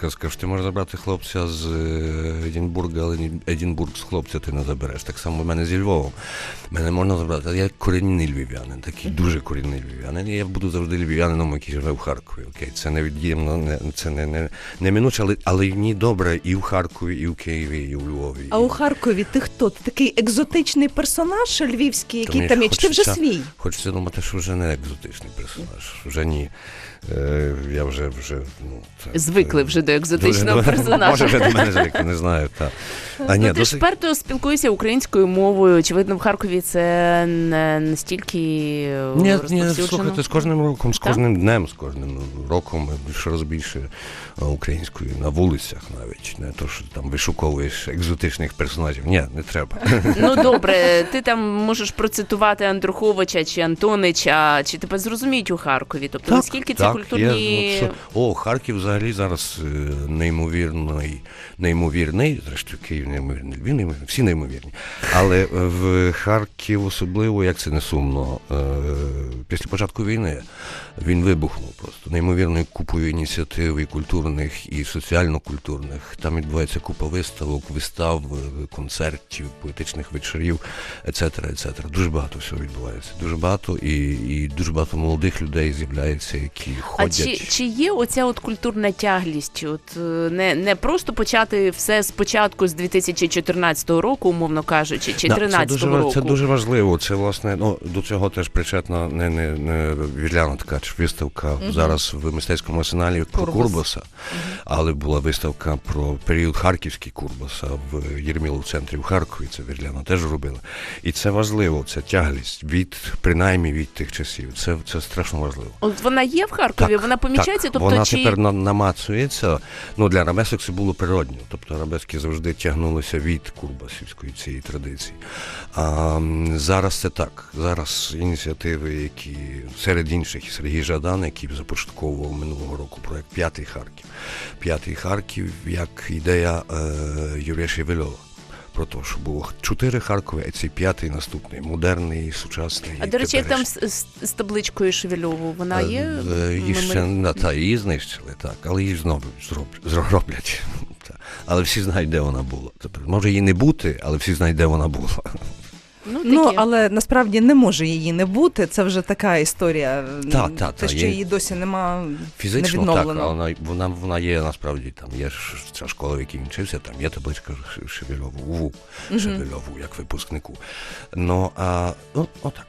Що ти можеш забрати хлопця з е, Едінбурга, але Едінбург з хлопця ти не забереш. Так само в мене зі Львовом. Мене можна забрати. Я корінний львів'янин, такий дуже корінний львів'янин. І я буду завжди львів'янином, який живе в Харкові. Окей, це невід'ємно, не, це не, не, неминуче, але, але мені добре і в Харкові, і в Києві, і в Львові. А у Харкові ти хто? Ти такий екзотичний персонаж львівський, який мені там є? Чи ти вже свій? Хочеться думати, що вже не екзотичний персонаж. Вже ні. Е, я вже вже ну, це, Звикли вже до екзотичного персонажа. Може, вже до мене не знаю. Та. А ні, ну, ти ж досить... вперто спілкуєшся українською мовою. Очевидно, в Харкові це не настільки Ні, ні, слухайте, з кожним роком, з Так? кожним днем, з кожним роком щораз більше е, української на вулицях навіть. Не то, що там вишуковуєш екзотичних персонажів. Ні, не треба. Ну добре, ти там можеш процитувати Андруховича чи Антонича, чи тебе зрозуміють у Харкові? Тобто наскільки це культурні. Є, ну, що- О, Харків взагалі зараз е, неймовірний, неймовірний, зрештою Київ неймовірний, він неймовірний, всі неймовірні. Але е, в Харків особливо, як це не сумно, е, після початку війни він вибухнув просто неймовірною купою ініціатив і культурних, і соціально-культурних. Там відбувається купа виставок, вистав, е, концертів, поетичних вечорів, ецетера, ецетера. Дуже багато всього відбувається. Дуже багато і, і дуже багато молодих людей з'являється, які А ходять. чи, чи є оця от культурна тяглість? От не, не просто почати все спочатку з 2014 року, умовно кажучи, чи Да, 2013 це дуже, року? Це дуже важливо. Це власне ну до цього теж причетна не, не, не Вірляна Ткач, виставка зараз в мистецькому арсеналі про Курбас. Курбаса, але була виставка про період харківський Курбаса в Єрмілу центрі в Харкові. Це Вірляна теж робила. І це важливо, це тяглість від принаймні від тих часів. Це, це страшно важливо. От вона є в Харкові, вона помічається, так, тобто вона чи тепер намацується. Ну для арабесок це було природньо. Тобто арабески завжди тягнулися від курбасівської цієї традиції. А зараз це так. Зараз ініціативи, які серед інших Сергій Жадан, який започатковував минулого року проект П'ятий Харків. П'ятий Харків як ідея е, Юрія Шевельова. Про те, що було чотири Харкові, а цей п'ятий наступний, модерний, сучасний. а до речі, як там з, з, з табличкою Шевельову, вона є? Е, е, Її ще та її знищили, так, але її знову зроблять. Але всі знають, де вона була. Тепер може її не бути, але всі знають, де вона була. Ну, Ну, але насправді не може її не бути. Це вже така історія. Та, та, Те, та, що є- її досі нема Фізично не так, але вона, вона, вона є насправді там. Є ця школа, в якій він вчився, там є табличка Шевельову, УВУ, Шевельову, як випускнику. Ну, а, ну, отак.